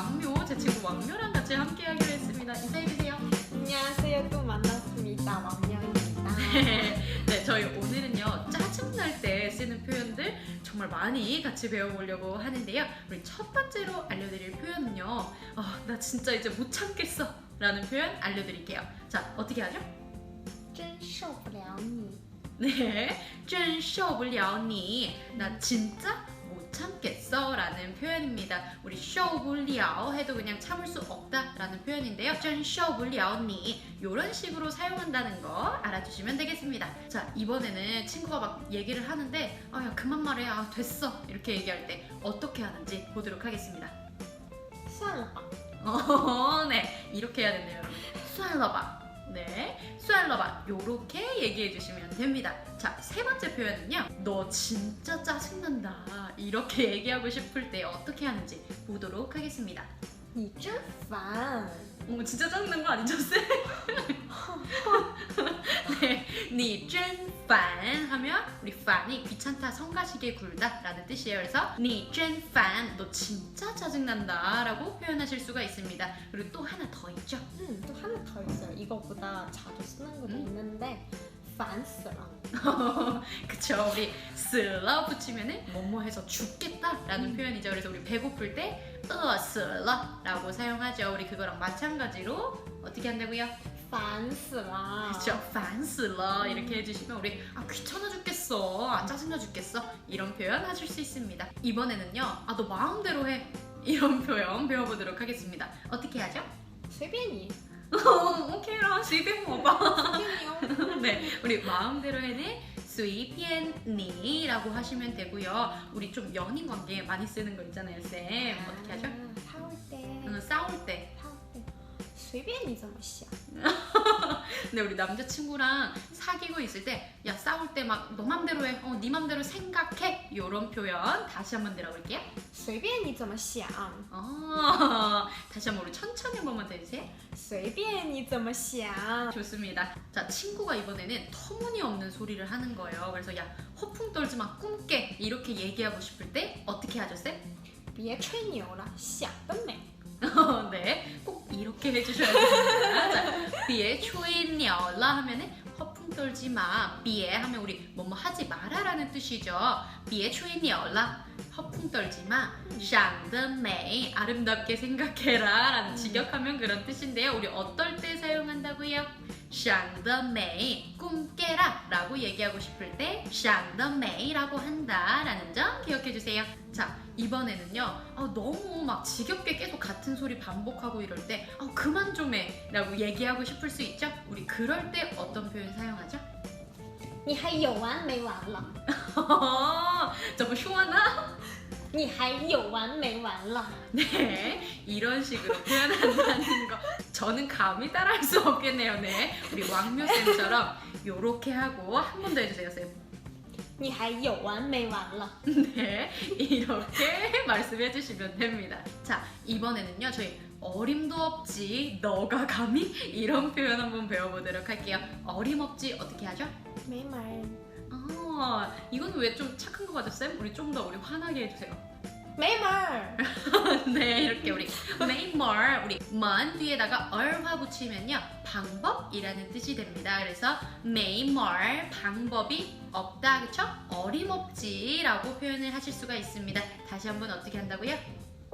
왕묘 제 친구 왕묘랑 같이 함께 하기로 했습니다. 인사해주세요. 안녕하세요. 또 만났습니다. 왕명입니다. 네, 저희 오늘은요 짜증날 때 쓰는 표현들 정말 많이 같이 배워보려고 하는데요. 우리 첫 번째로 알려드릴 표현은요. 어, 나 진짜 이제 못 참겠어 라는 표현 알려드릴게요. 자, 어떻게 하죠? 真受不了你. 네, 真受不了你. 나 진짜 못 참겠어 있어 라는 표현입니다. 우리 쇼불리아오 해도 그냥 참을 수 없다 라는 표현인데요. 쇼불리아오니 이런 식으로 사용한다는 거 알아주시면 되겠습니다. 자 이번에는 친구가 막 얘기를 하는데 어, 아야 그만 말해 아 됐어 이렇게 얘기할 때 어떻게 하는지 보도록 하겠습니다. 쏴라봐. 어, 네 이렇게 해야 되네요. 쏴라봐. 了吧. 네. 算了吧. 요렇게 얘기해 주시면 됩니다. 자, 세 번째 표현은요. 너 진짜 짜증난다. 이렇게 얘기하고 싶을 때 어떻게 하는지 보도록 하겠습니다. 你真烦. 어, 진짜 짜증난 거 아니죠, 쌤? 네. 니쩐 반 하면 우리 반이 귀찮다 성가시게 굴다 라는 뜻이에요. 그래서 니쩐 반너 진짜 짜증난다 라고 표현하실 수가 있습니다. 그리고 또 하나 더 있죠? 음, 또 하나 더 있어요. 이거보다 자주 쓰는 것도 음? 있는데 반스러 그쵸. 우리 슬러 붙이면은 뭐뭐 해서 죽겠다 라는 음. 표현이죠. 그래서 우리 배고플 때 으슬러 라고 사용하죠 우리 그거랑 마찬가지로 어떻게 한다고요? 烦死了. 그쵸 반슬러 음. 이렇게 해주시면 우리 아 귀찮아 죽겠어 아 짜증나 죽겠어 이런 표현 하실 수 있습니다 이번에는요 아 너 마음대로 해 이런 표현 배워보도록 하겠습니다 어떻게 하죠? 随便你. 오케이라 시빙 먹어 随便你哦. 네, 우리 마음대로 해 는 随便你라고 하시면 되고요. 우리 좀 연인 관계에 많이 쓰는 거 있잖아요, 쌤. 어떻게 하죠? 아, 싸울 때. 응, 싸울 때. 싸울 때. 随便你怎么想. 근데 우리 남자친구랑 사귀고 있을 때, 야, 싸울 때 막 너 맘대로 해. 어, 네 맘대로 생각해. 이런 표현 다시 한번 들어볼게요. 随便你怎么想. 어, 다시 한번 우리 천천히 한 번만 더 해주세요. 随便你怎么想. 좋습니다. 자, 친구가 이번에는 터무니없는 소리를 하는 거예요. 그래서 야, 허풍 떨지 마, 꿈깨. 이렇게 얘기하고 싶을 때 어떻게 하죠, 쌤? 别吹牛了，想得美. 어, 네, 꼭 이렇게 해주셔야 됩니다. 자, 비에 추인녀라 하면은 허풍 떨지 마. 비에 하면 우리 뭐뭐 하지 마라라는 뜻이죠. 비에 추인녀라 허풍 떨지 마. 샹드메이 아름답게 생각해라 라는 음. 직역하면 그런 뜻인데요. 우리 어떨 때 사용한다고요? 샹드메이 꿈 깨라 라고 얘기하고 싶을 때 샹드메이라고 한다 라는 점 기억해 주세요. 자 이번에는요 아, 너무 막 지겹게 계속 같은 소리 반복하고 이럴 때 아, 그만 좀 해라고 얘기하고 싶을 수 있죠. 우리 그럴 때 어떤 표현 사용하죠? 你还有完没完了？ 좀 시원하? 你还有完没完了？ 네 이런 식으로 표현한다는 거 저는 감히 따라할 수 없겠네요. 네 우리 왕묘 쌤처럼 요렇게 하고 한 번 더 해주세요 쌤. 你还有完没完了？ 네, 이렇게 말씀해 주시면 됩니다. 자, 이번에는요, 저희 어림도 없지, 너가 감히? 이런 표현 한번 배워보도록 할게요. 어림없지, 어떻게 하죠? 没门儿， 아, 이건 왜 좀 착한 거 같죠, 쌤? 우리 좀 더 우리 화나게 해주세요. 메이멀 네 이렇게 우리 메이멀 우리 먼 뒤에다가 얼화 붙이면요? 방법이라는 뜻이 됩니다. 그래서 메이멀 방법이 없다 그쵸? 어림없지 라고 표현을 하실 수가 있습니다. 다시 한번 어떻게 한다고요?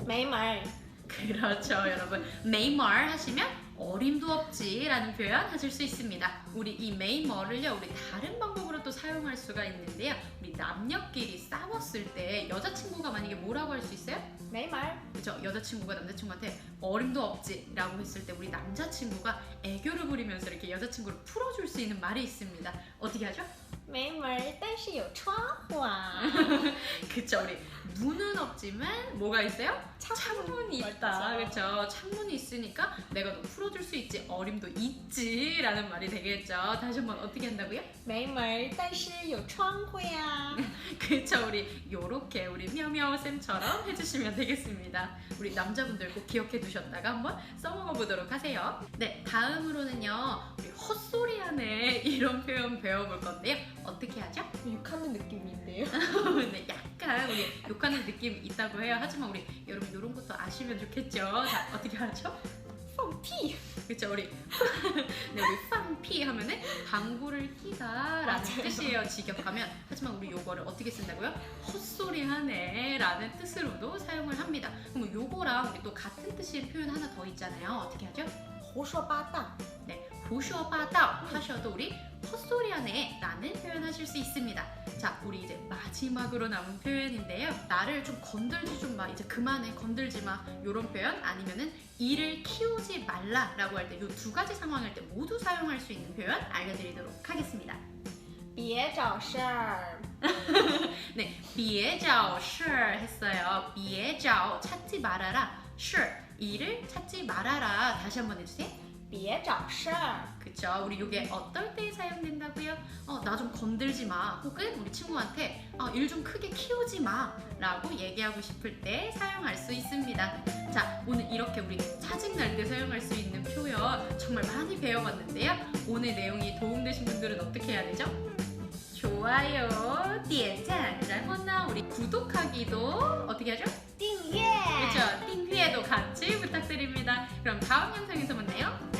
메이멀 그렇죠 여러분. 메이멀 하시면 어림도 없지라는 표현 하실 수 있습니다. 우리 이 메이머를요, 우리 다른 방법으로 또 사용할 수가 있는데요. 우리 남녀끼리 싸웠을 때 여자친구가 만약에 뭐라고 할 수 있어요? 메이말. 그죠? 여자친구가 남자친구한테 어림도 없지라고 했을 때 우리 남자친구가 애교를 부리면서 이렇게 여자친구를 풀어줄 수 있는 말이 있습니다. 어떻게 하죠? 没门儿，但是有窗户啊。 그쵸? 우리 문은 없지만 뭐가 있어요? 창문이 있다. 맞죠. 그쵸? 창문이 있으니까 내가 너 풀어줄 수 있지. 어림도 있지라는 말이 되겠죠. 다시 한번 어떻게 한다고요? 没门儿，但是有窗户呀。 그쵸? 우리 요렇게 우리 미어미어쌤처럼 해주시면 되겠습니다. 우리 남자분들 꼭 기억해 두셨다가 한번 써먹어 보도록 하세요. 네, 다음으로는요. 우리 헛소리 하네 이런 표현 배워볼 건데요. 어떻게 하죠? 욕하는 느낌인데요. 네, 약간 약간 우리 욕하는 느낌 있다고 해요. 하지만 우리 여러분 이런 것도 아시면 좋겠죠. 자, 어떻게 하죠? 放屁 그렇죠 우리 네 우리 빵피 하면은 방구를 끼다라는. 뜻이에요 직역하면 하지만 우리 요거를 어떻게 쓴다고요 헛소리하네라는 뜻으로도 사용을 합니다 그럼 요거랑 우리 또 같은 뜻의 표현 하나 더 있잖아요 어떻게 하죠 胡说八道 네 보쇼바다 하셔도 우리 헛소리하네 라는 표현하실 수 있습니다 자 우리 이제 마지막으로 남은 표현인데요 나를 좀 건들지 좀 마 이제 그만해 건들지 마 요런 표현 아니면은 이를 키우지 말라라고 할 때 요 두 가지 상황일 때 모두 사용할 수 있는 표현 알려드리도록 하겠습니다 别找事儿 네, 别找事 했어요. 别找 찾지 말아라. 事 일을 찾지 말아라. 다시 한번 해주세요. 别找事儿 그쵸? 우리 이게 어떨 때 사용된다고요? 어, 나 좀 건들지 마. 혹은 우리 친구한테 어, 일 좀 크게 키우지 마. 라고 얘기하고 싶을 때 사용할 수 있습니다. 자, 오늘 이렇게 우리 짜증날 때 사용할 수 있는 표현 정말 많이 배워봤는데요. 오늘 내용이 도움되신 분들은 어떻게 해야 되죠? 좋아요, 点赞, 然后呢, 우리 구독하기도 어떻게 하죠? 같이 부탁드립니다. 그럼 다음 영상에서 만나요.